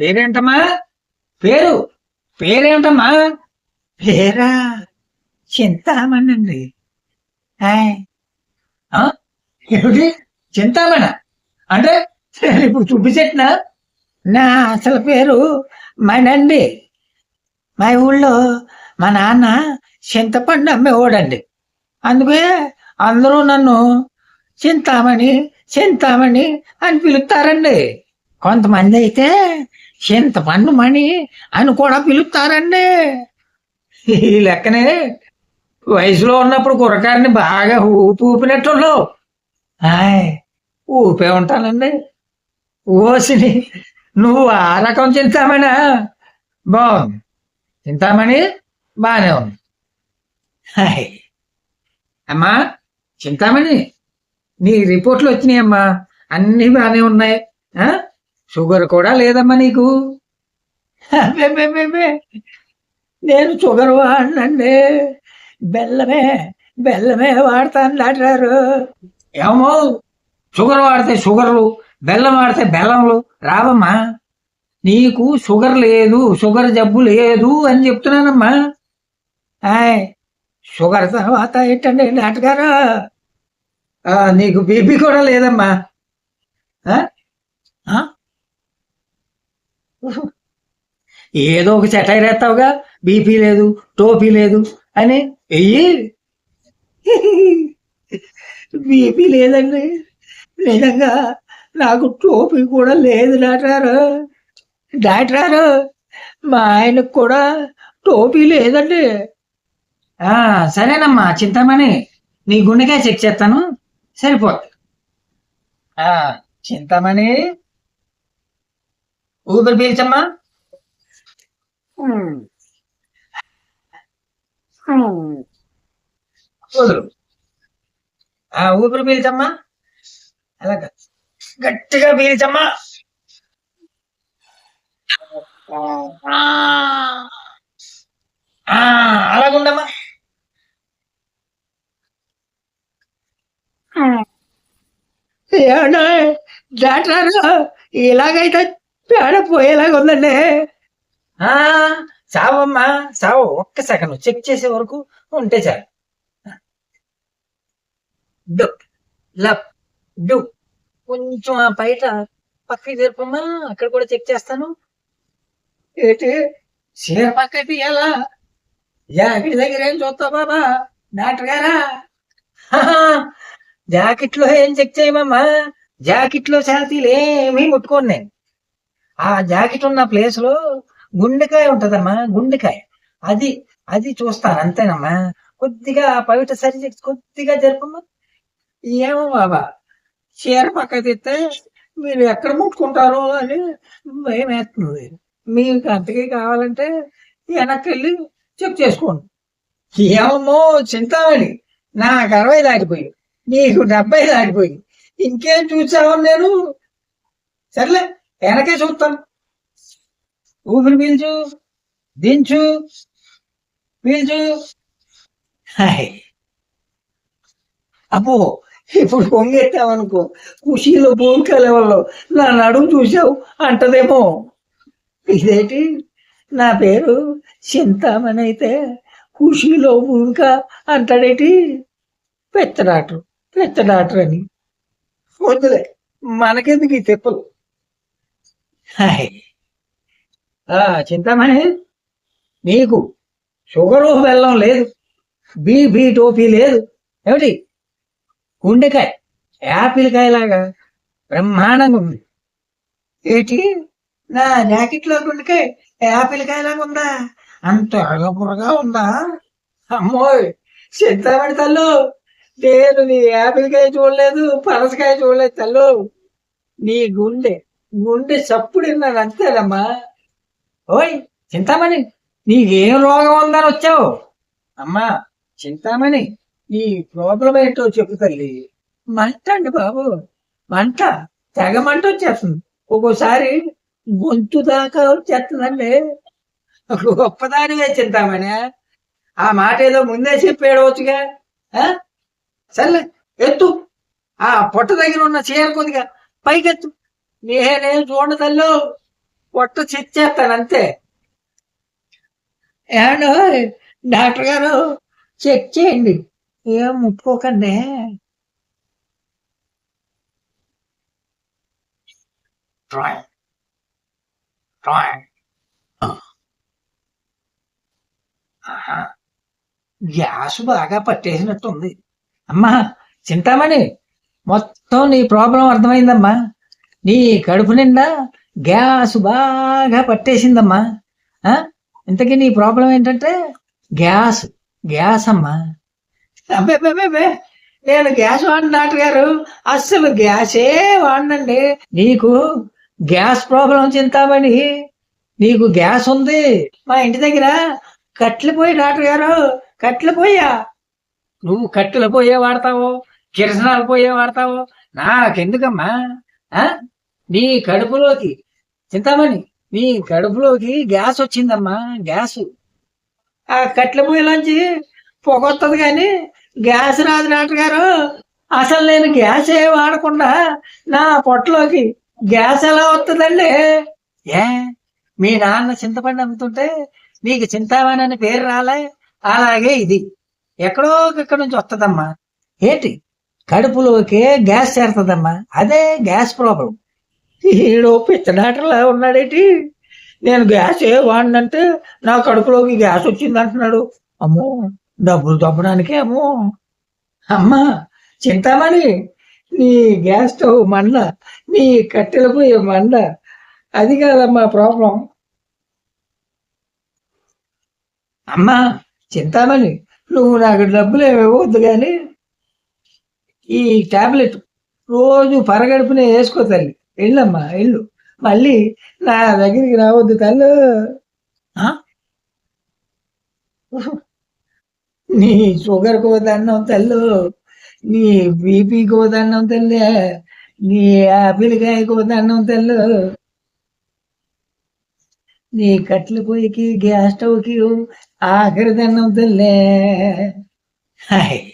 పేరేంటమ్మా? పేరు? పేరేంటమ్మా? పేరా? చింతామణండి. ఆ? ఏమిటి? చింతామణ. అంటే ఇప్పుడు చూపించట్నా నా అసలు పేరు మనండి మా ఊళ్ళో మా నాన్న చింతపండు అమ్మేవాడండి. అందుకే అందరూ నన్ను చింతామణి చింతామణి అని పిలుస్తారండి. కొంతమంది అయితే చింతపండు మణి అని కూడా పిలుస్తారండి. ఈ లెక్కనే వయసులో ఉన్నప్పుడు కుర్రకారిని బాగా ఊపి ఊపినట్టున్నావు. హాయ్ ఊపే ఉంటానండి. ఓసిని నువ్వు ఆ రకం చింతామణి. బాగుంది. చింతామణి బాగానే ఉంది. హాయ్ అమ్మా చింతామణి నీ రిపోర్ట్లు వచ్చినాయమ్మా. అన్నీ బాగానే ఉన్నాయి. షుగర్ కూడా లేదమ్మా నీకు? నేను షుగర్ వాడినండి. బెల్లమే బెల్లమే వాడతాను డాక్టర్. ఏమో షుగర్ వాడితే షుగర్లు బెల్లం వాడితే బెల్లంలు. రావమ్మా నీకు షుగర్ లేదు షుగర్ జబ్బు లేదు అని చెప్తున్నానమ్మా. ఆయ్ షుగర్ తర్వాత ఏంటండి డాక్టర్? గారు నీకు బీపీ కూడా లేదమ్మా. ఏదో ఒక చటైర్ వేస్తావుగా బీపీ లేదు టోపీ లేదు అని ఎయ్యి. బీపీ లేదండి. నిజంగా నాకు టోపీ కూడా లేదు డాక్టర్. డాక్టర్ మా ఆయనకు కూడా టోపీ లేదండి. సరేనమ్మా చింతామణి నీ గుండెకాయ చెక్ చేస్తాను. సరిపోద్ది. ఆ, చింతామణి ఊపిరి పీల్చమ్మా. వదులు ఆ ఊపిరి పీల్చమ్మా. అలాగ గట్టిగా పీల్చమ్మా. ఆ, అలాగుండమ్మా ఏమన్నా డాక్టర్ ఇలాగైతే పేడ పోయేలాగా ఉందండి ఆ, సావమ్మా సావు ఒక్క సెకండ్ చెక్ చేసే వరకు ఉంటే చాలు. డు లప్ డు. కొంచెం ఆ బయట పక్కకి జరపమ్మా అక్కడ కూడా చెక్ చేస్తాను. ఏంటి? చీర పక్క తీయాలా జాకెట్ దగ్గర ఏం చూస్తావు బాబా? డాక్టర్ గారా? జాకెట్లో ఏం చెక్ చేయమమ్మా? జాకెట్లో ఛాతీలు ఏమీ ముట్టుకోను నేను. ఆ జాకెట్ ఉన్న ప్లేస్లో గుండెకాయ ఉంటదమ్మా గుండెకాయ. అది అది చూస్తాను అంతేనమ్మా. కొద్దిగా పవిట సరి చేసి కొద్దిగా జరపమ్మా. ఏమో బాబా చీర పక్క తెస్తే మీరు ఎక్కడ ముట్టుకుంటారో అని భయం వేస్తుంది. మీకు అంతకే కావాలంటే వెనక్కి వెళ్ళి చెక్ చేసుకోండి. ఏమో చింతామణి నాకు అరవై దాటిపోయి నీకు డెబ్బై దాటిపోయి ఇంకేం చూసావు నేను? సర్లే. వెనకే చూస్తాను ఊపిరి పీల్చు దించు పీల్చు. హాయ్. అబ్బో ఇప్పుడు పొంగెత్తామనుకో ఖుషీలో భూమిక లెవెల్లో నా నడుము చూసావు అంటదేమో. ఇదేంటి? నా పేరు చింతామణి అయితే ఖుషీలో భూమిక అంటాడేటి? పెద్ద డాక్టర్ పెద్ద డాక్టర్ అని. వద్దులే మనకెందుకు ఈ తెప్పలు? హాయ్ ఆ, చింతామణి నీకు షుగరు బెల్లం లేదు. బీబీ టోపీ లేదు. ఏమిటి? గుండెకాయ యాపిల్ కాయలాగా బ్రహ్మాండంగా ఉంది. ఏంటి? నా జాకెట్లో గుండెకాయ యాపిల్ కాయలాగా ఉందా? అంత అగపురగా ఉందా? అమ్మో చింతామణి తల్లు నేను నీ యాపిల్ కాయ చూడలేదు పనసకాయ చూడలేదు తల్లు. నీ గుండె ఉండి చప్పుడు విన్నాను అంతేనమ్మా. ఓయ్ చింతామణి నీకేం రోగం ఉందని వచ్చావు? అమ్మా చింతామణి నీ ప్రాబ్లం ఏంటో చెప్పు తల్లి. మంట అండి బాబు మంట తెగ మంట వచ్చేస్తుంది. ఒక్కోసారి గొంతు దాకా వచ్చేస్తుందండి. గొప్పదానివే చింతామణి. ఆ మాట ఏదో ముందే చెప్పేయడవచ్చుగా ఆ? సర్లే ఎత్తు. ఆ పొట్ట దగ్గర ఉన్న చీర కొద్దిగా పైకెత్తు. నేనేం చూడ తల్లు. పొట్ట చెక్ అంతే. ఏమండో? డాక్టర్ గారు చెక్ చేయండి. ఏం ముట్టుకోకండి. డ్రాయింగ్ డ్రాయింగ్ ఆహా. గ్యాస్ బాగా పట్టేసినట్టుంది. అమ్మా చింతామణి మొత్తం నీ ప్రాబ్లం అర్థమైందమ్మా. నీ కడుపు నిండా గ్యాస్ బాగా పట్టేసిందమ్మా? ఇంతకీ నీ ప్రాబ్లం ఏంటంటే గ్యాస్. గ్యాస్ అమ్మా అబ్బే. నేను గ్యాస్ వాడిన డాక్టర్ గారు. అస్సలు గ్యాసే వాడినండి. నీకు గ్యాస్ ప్రాబ్లం చింతామణి నీకు గ్యాస్ ఉంది. మా ఇంటి దగ్గర కట్టెల పొయ్యి డాక్టర్ గారు. కట్టెల పొయ్యా. నువ్వు కట్టెల పొయ్యే వాడతావు కిరసనాల పొయ్యే వాడతావు. నాకెందుకమ్మా? నీ కడుపులోకి. చింతామణి నీ కడుపులోకి గ్యాస్ వచ్చిందమ్మా గ్యాస్. ఆ కట్టెల పొయ్యిలోంచి పొగొత్తది కానీ గ్యాస్ రాదు డాక్టర్ గారు. అసలు నేను గ్యాస్ ఏ వాడకుండా నా పొట్టలోకి గ్యాస్ ఎలా వస్తుందండి? ఏ? మీ నాన్న చింతపండు అమ్ముతుంటే నీకు చింతామణి అని పేరు రాలే. అలాగే ఇది. ఎక్కడో ఇక్కడ నుంచి వస్తుందమ్మా. ఏంటి? కడుపులోకే గ్యాస్ చేరుతుందమ్మా. అదే గ్యాస్ ప్రాబ్లం. ఈడో పిచ్చడాటలా ఉన్నాడేటి? నేను గ్యాస్ ఏ వాడినంటే నా కడుపులోకి గ్యాస్ వచ్చింది అంటున్నాడు. అమ్మో డబ్బులు తప్పడానికే అమ్మో. అమ్మా చింతామణి నీ గ్యాస్ స్టవ్ మండ నీ కట్టెల పోయే మండ. అది కాదమ్మా ప్రాబ్లం. అమ్మా చింతామణి నువ్వు నాకు డబ్బులు ఏమి ఇవ్వద్దు కానీ ఈ టాబ్లెట్ రోజు పరగడుపునే వేసుకో తల్లి. వెళ్ళమ్మా వెళ్ళు మళ్ళీ నా దగ్గరికి రావద్దు తల్లు. నీ షుగర్ కోదన్నం తల్లు. నీ బీపీ కోదన్నం తల్లి. నీ ఆపిల్కాయ కోదన్నం తల్లు. నీ కట్లు పొయ్యికి గ్యాస్ స్టవ్కి ఆఖరి దన్నం తల్లే. హాయ్.